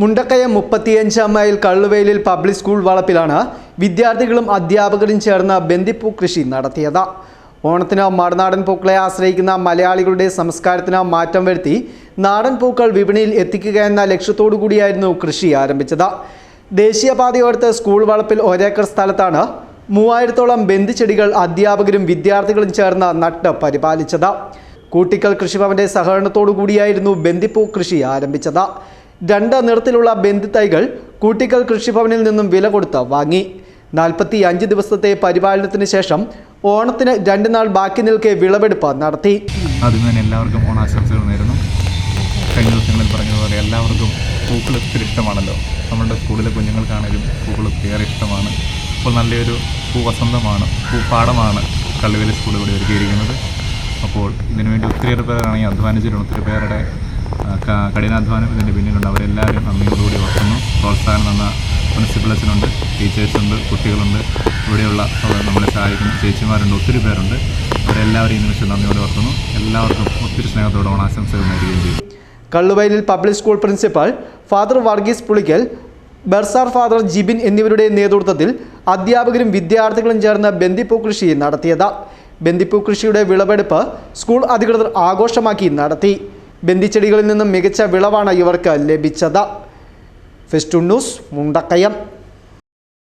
മുണ്ടക്കയം മുപ്പത്തിയഞ്ചാം mile കള്ളുവേലിൽ public school വളപ്പിലാണ് വിദ്യാർത്ഥികളും അധ്യാപകരും ചേർന്ന് ബന്ദിപ്പൂ കൃഷി നടത്തിയത്. ഓണത്തിന് മറുനാടൻ പൂക്കളെ ആശ്രയിക്കുന്ന മലയാളികളുടെ സംസ്കാരത്തിന് മാറ്റം വരുത്തി നാടൻ പൂക്കൾ വിപണിയിൽ എത്തിക്കുക എന്ന ലക്ഷ്യത്തോടു കൂടിയായിരുന്നു കൃഷി ആരംഭിച്ചത്. ദേശീയപാതയോരത്ത് സ്കൂൾ വളപ്പിൽ ഒരേക്കർ സ്ഥലത്താണ് മൂവായിരത്തോളം ബന്ദിച്ചെടികൾ അധ്യാപകരും വിദ്യാർത്ഥികളും ചേർന്ന് നട്ട് പരിപാലിച്ചത്. കൂട്ടിക്കൽ കൃഷിഭവന്റെ സഹകരണത്തോടു കൂടിയായിരുന്നു ബന്ദിപ്പൂ കൃഷി ആരംഭിച്ചത്. രണ്ട് നിറത്തിലുള്ള ബന്ധിത്തൈകൾ തൈകൾ കൂട്ടിക്കൽ കൃഷിഭവനിൽ നിന്നും വില കൊടുത്ത് വാങ്ങി. നാൽപ്പത്തി അഞ്ച് ദിവസത്തെ പരിപാലനത്തിന് ശേഷം ഓണത്തിന് രണ്ട് നാൾ ബാക്കി നിൽക്കെ വിളവെടുപ്പ് നടത്തി. ആദ്യം തന്നെ എല്ലാവർക്കും ഓണാശംസകൾ നേരുന്നു. കഴിഞ്ഞ ദിവസങ്ങളിൽ പറഞ്ഞതുപോലെ എല്ലാവർക്കും പൂക്കൾ ഒത്തിരി ഇഷ്ടമാണല്ലോ. നമ്മുടെ സ്കൂളിലെ കുഞ്ഞുങ്ങൾക്കാണെങ്കിലും പൂക്കൾ ഒത്തിരി ഇഷ്ടമാണ്. അപ്പോൾ നല്ലൊരു പൂവസന്തമാണ് പൂപ്പാടമാണ് കള്ളുവേലി സ്കൂൾ ഇവിടെ ഒരുക്കിയിരിക്കുന്നത്. അപ്പോൾ ഇതിനുവേണ്ടി ഒത്തിരിയേറെ പേരാണെങ്കിൽ അധ്വാനിച്ചിട്ടുണ്ട് ഒത്തിരി പേരുടെ കഠിനാധ്വാനം ഇതിന്റെ പിന്നിലുണ്ട്. അവരെല്ലാവരും നന്ദിയോടുകൂടി ഓർക്കുന്നു. പ്രോത്സാഹനം തന്ന പ്രിൻസിപ്പൽസിനുണ്ട് ടീച്ചേഴ്സുണ്ട് കുട്ടികളുണ്ട്. ഇവിടെയുള്ള നമ്മളെ സഹായിക്കുന്ന ചേച്ചിമാരുണ്ട് ഒത്തിരി പേരുണ്ട്. അവരെല്ലാവരും ഈ നിമിഷം നന്ദിയോടെ ഓർക്കുന്നു. എല്ലാവർക്കും ഒത്തിരി സ്നേഹത്തോടെ ഓണാശംസകൾ നേടുകയും ചെയ്യും. Kalluvayalil public school principal father Varghese Pulickal bursar father Jibin എന്നിവരുടെ നേതൃത്വത്തിൽ അധ്യാപകരും വിദ്യാർത്ഥികളും ചേർന്ന് ബന്ദിപ്പൂ കൃഷി നടത്തിയത്. ബന്ദിപ്പൂ കൃഷിയുടെ വിളവെടുപ്പ് സ്കൂൾ അധികൃതർ ആഘോഷമാക്കി നടത്തി. ബന്ദിച്ചെടികളിൽ നിന്നും മികച്ച വിളവാണ് ഇവർക്ക് ലഭിച്ചത്. Fest news Mundakayam.